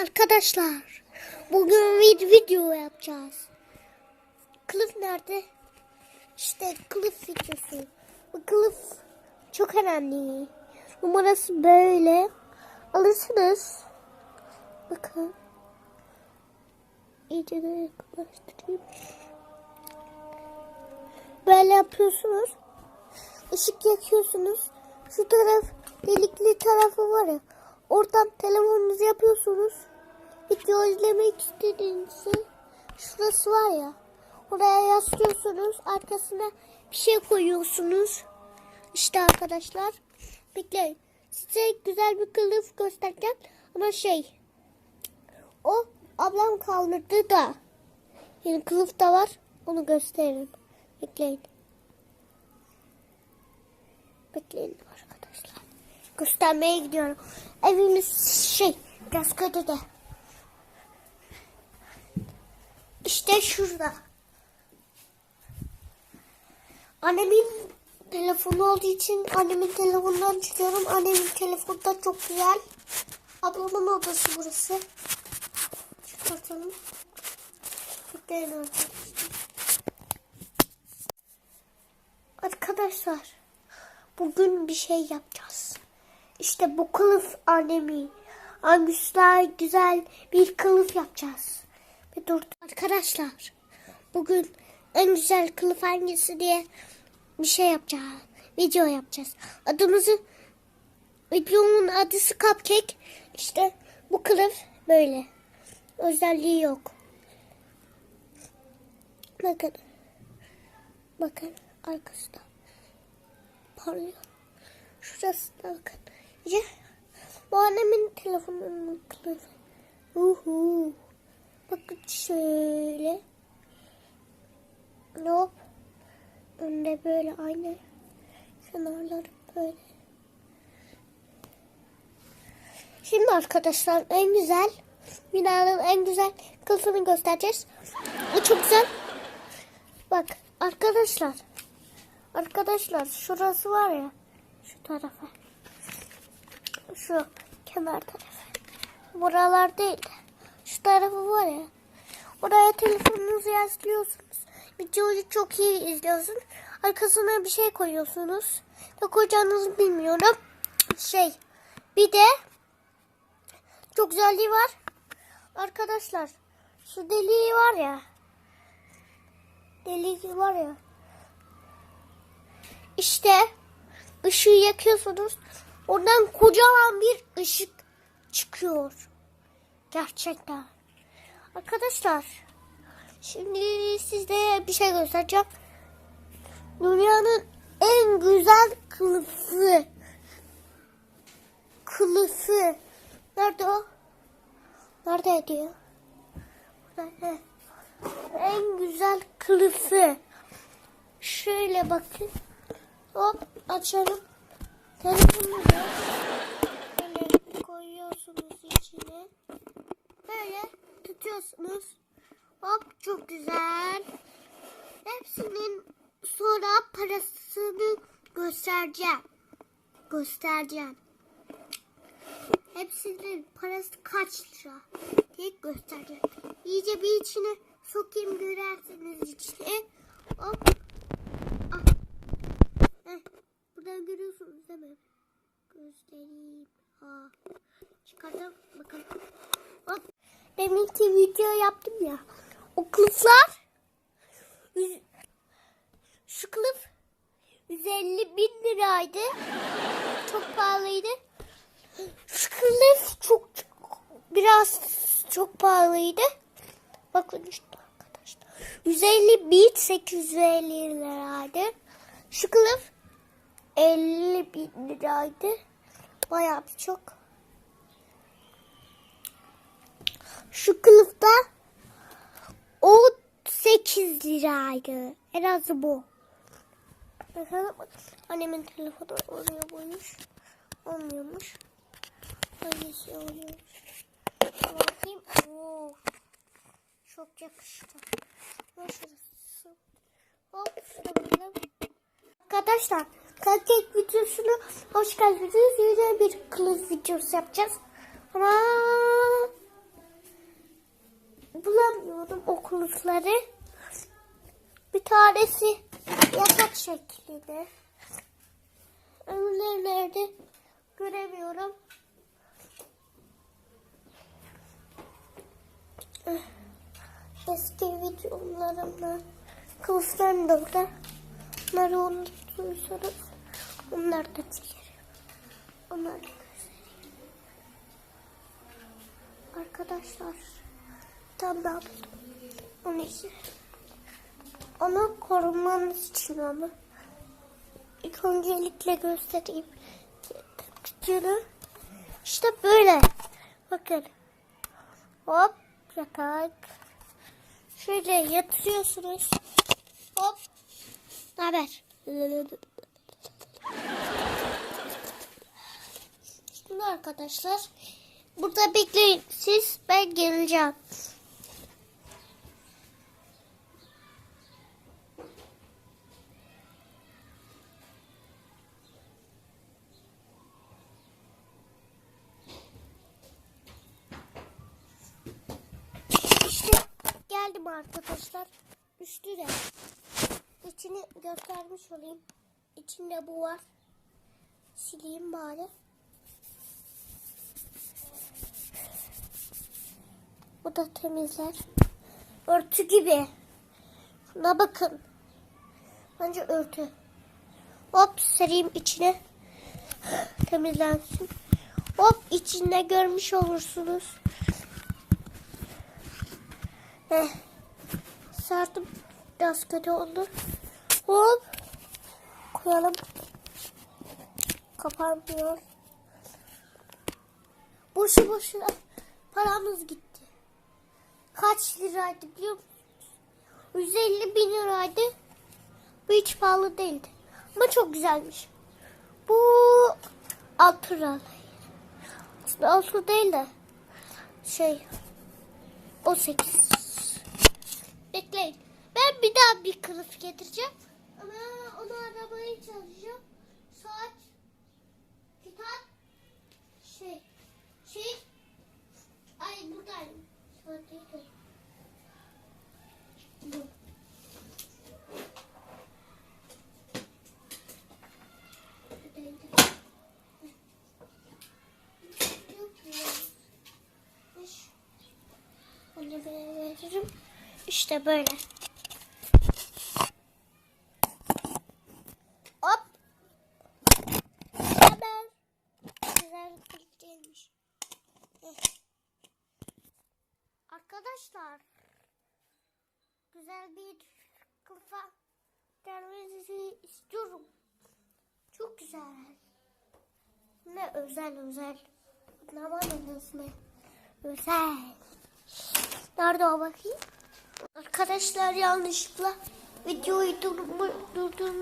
Arkadaşlar bugün bir video yapacağız. Kılıf nerede? İşte kılıf videosu. Bu kılıf çok önemli. Numarası böyle. Alırsınız. Bakın. İyice de yakınlaştırayım. Böyle yapıyorsunuz. Işık yakıyorsunuz. Şu taraf delikli tarafı var ya. Oradan telefonunuzu yapıyorsunuz. Video izlemek istediğinizde şurası var ya. Oraya yaslıyorsunuz. Arkasına bir şey koyuyorsunuz. İşte arkadaşlar. Bekleyin. Size güzel bir kılıf göstereceğim. Ama şey. O ablam kaldırdı da. Yani kılıf da var. Onu gösteririm. Bekleyin. Bekleyin arkadaşlar. Göstermeye gidiyorum. Evimiz şey biraz kötü de. İşte şurada. Annemin telefonu olduğu için annemin telefonundan çıkıyorum. Annemin telefonu da çok güzel. Ablamın odası burası. Çıkartalım. Bekleyin arkadaşlar. Arkadaşlar bugün bir şey yapacağız. İşte bu kılıf annemi. Anguslar güzel bir kılıf yapacağız. Ve dur arkadaşlar bugün en güzel kılıf hangisi diye bir şey yapacağız. Video yapacağız. Adımızı videonun adısı Cupcake. İşte bu kılıf böyle. Özelliği yok. Bakın. Bakın arkasında. Parlıyor. Şurası da bakın. Ya, bu annemin telefonunun kılıfı. Uhu. Bakın şöyle. Hop. Önde böyle aynı. Kenarları böyle. Şimdi arkadaşlar en güzel binanın en güzel kılıfını göstereceğiz. O çok güzel. Bak arkadaşlar. Arkadaşlar şurası var ya. Şu tarafa. Şu kenar tarafı. Buralar değil. Şu tarafı var ya. Oraya telefonunuzu yaslıyorsunuz. Videoyu çok iyi izliyorsun. Arkasına bir şey koyuyorsunuz. Ne koyacağınızı bilmiyorum. Şey. Bir de çok güzelliği var. Arkadaşlar şu deliği var ya. Deliği var ya. İşte ışığı yakıyorsunuz. Oradan kocaman bir ışık çıkıyor. Gerçekten. Arkadaşlar şimdi size bir şey göstereceğim. Dünyanın en güzel kılıfı. Kılıfı. Nerede o? Nerede diyor? En güzel kılıfı. Şöyle bakın. Hop açalım. Telefonunuzu böyle koyuyorsunuz içine. Böyle tutuyorsunuz. Hop çok güzel. Hepsinin sonra parasını göstereceğim. Göstereceğim. Hepsinin parası kaç lira? Tek göstereceğim. İyice bir içine sokayım görersiniz içine. Hop. Ah. Heh. Buradan görüyorsunuz değil mi? Göstereyim. Ha. Çıkartalım bakalım. Deminki video yaptım ya. O kılıflar şu kılıf 150 bin liraydı. Çok pahalıydı. Şu kılıf çok, çok biraz çok pahalıydı. Bakın işte arkadaşlar. 150 bin 850 liraydı. Şu kılıf 50 bin liraydı. Bayağı bir çok. Şu kılıfta o 8 liraydı. En azı bu. Bakalım. Annemin telefonu oraya koymuş. Olmuyormuş. Hangisi oluyormuş? Bakayım. Oo. Çok yakıştı. Şurası. Hop şurada. Arkadaşlar Cupcake videosunu hoş geldiniz. Yine bir kılıf videosu yapacağız. Ama yapıyorum o kılıfları. Bir tanesi yatak şeklinde. Öbürleri nerede göremiyorum. Eski videolarımda kılıflarım da burada. Onları unuttuysanız onları da çekerim. Onları da. Arkadaşlar tam da buldum. Onu için. Onu korumanız için onu. İlk öncelikle göstereyim. Küçüğünü. İşte böyle. Bakın. Hop yatak. Şöyle yatırıyorsunuz. Hop. Ne haber? Şimdi arkadaşlar. Burada bekleyin siz. Ben geleceğim. İşte arkadaşlar. Üstü de. İçini göstermiş olayım. İçinde bu var. Sileyim bari. Bu da temizler. Örtü gibi. Şuna bakın. Bence örtü. Hop sereyim içine. Temizlensin. Hop içinde görmüş olursunuz. Heh. Sardım. Biraz kötü oldu. Hop. Koyalım. Kapanmıyor. Boşu boşuna paramız gitti. Kaç liraydı biliyor musunuz? 150 bin liraydı. Bu hiç pahalı değildi. Ama çok güzelmiş. Bu 6 lira. Aslında 6 değil de şey 18. Ben daha bir kılıf getireceğim. Ama onu aramaya çalışacağım. Saat, kitap, şey, şey. Ay buradayım. Saat değil. Onu böyle veririm. İşte böyle. Hop. Hemen. Güzel bir klip gelmiş. Eh. Arkadaşlar. Güzel bir kılıfa gelmenizi istiyorum. Çok güzel. Ne özel özel. Ne var ne özel. Nerede o bakayım? Arkadaşlar yanlışlıkla videoyu durdur-.